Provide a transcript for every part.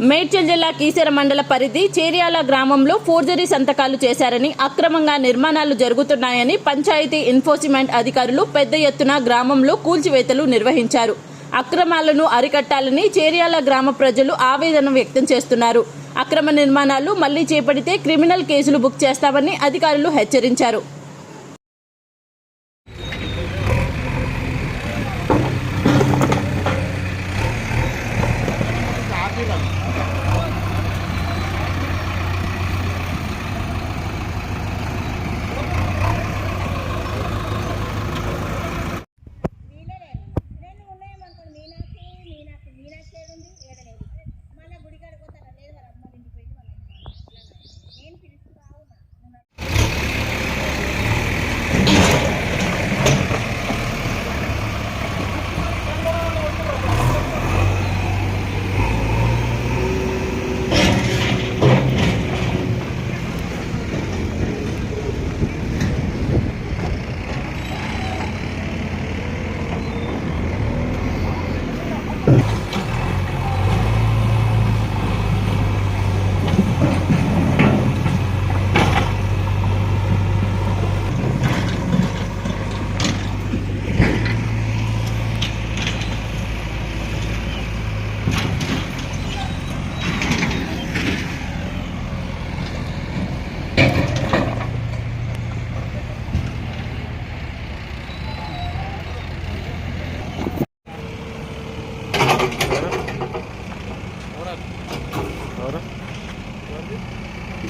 మేడ్చల్ జిల్లా కీసర మండల పరిధి చేరియాల గ్రామంలో ఫోర్జరీ సంతకాలు చేశారని అక్రమంగా నిర్మాణాలు జరుగుతున్నాయని పంచాయతీ ఎన్ఫోర్స్మెంట్ అధికారులు పెద్ద ఎత్తున గ్రామంలో కూల్చివేతలు నిర్వహించారు. అక్రమాలను అరికట్టాలని చేరియాల గ్రామ ప్రజలు ఆవేదన వ్యక్తం చేస్తున్నారు. అక్రమ నిర్మాణాలు మళ్ళీ చేపడితే క్రిమినల్ కేసులు బుక్ చేస్తామని అధికారులు హెచ్చరించారు. 对吧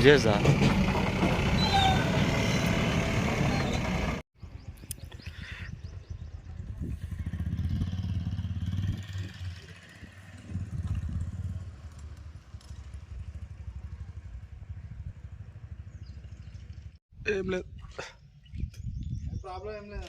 Ceza. Emle. Problem ne?